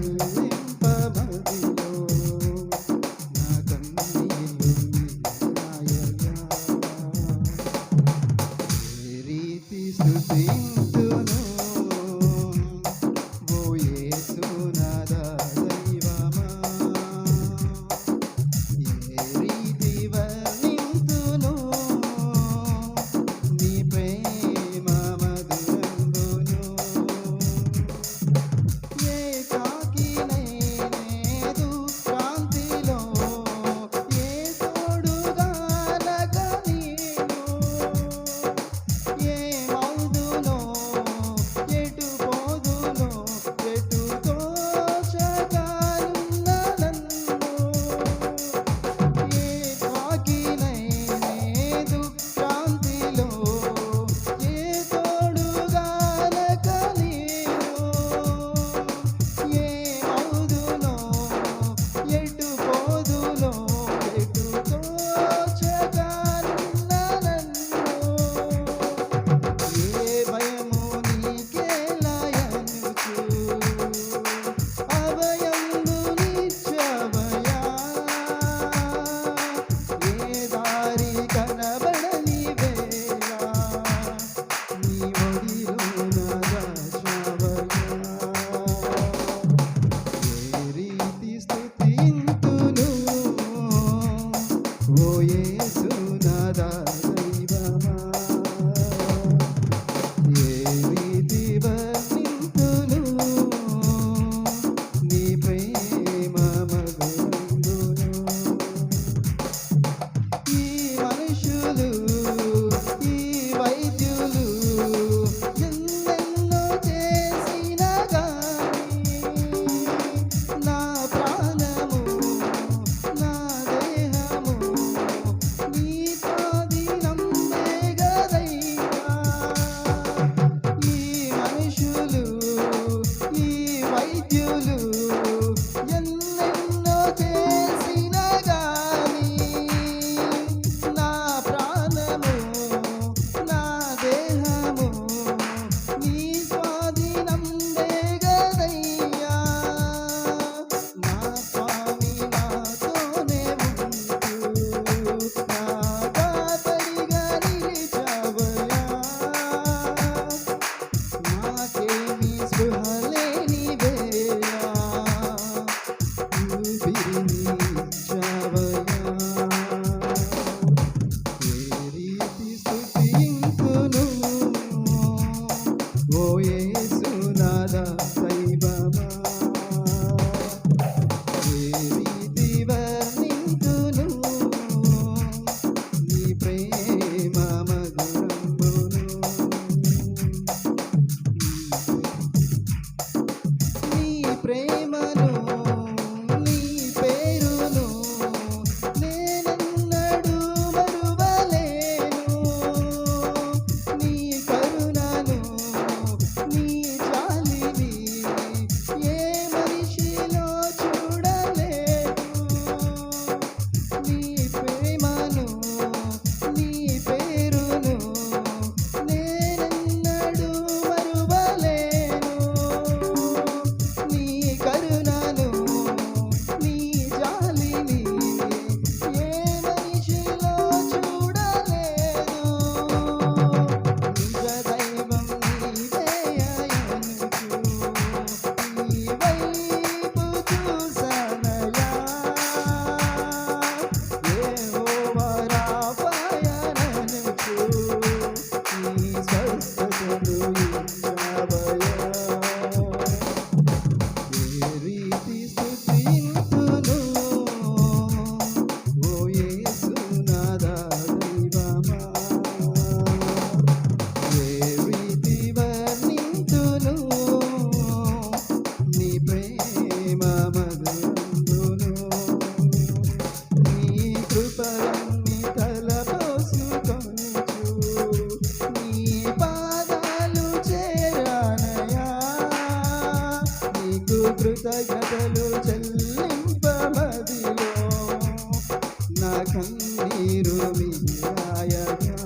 కృతజ్ఞతలు ಸುನಾದ ದೈವಮಾ కృతజ్ఞతలు చెల్లింపమదిలో నా కన్నీరు మీరాయగా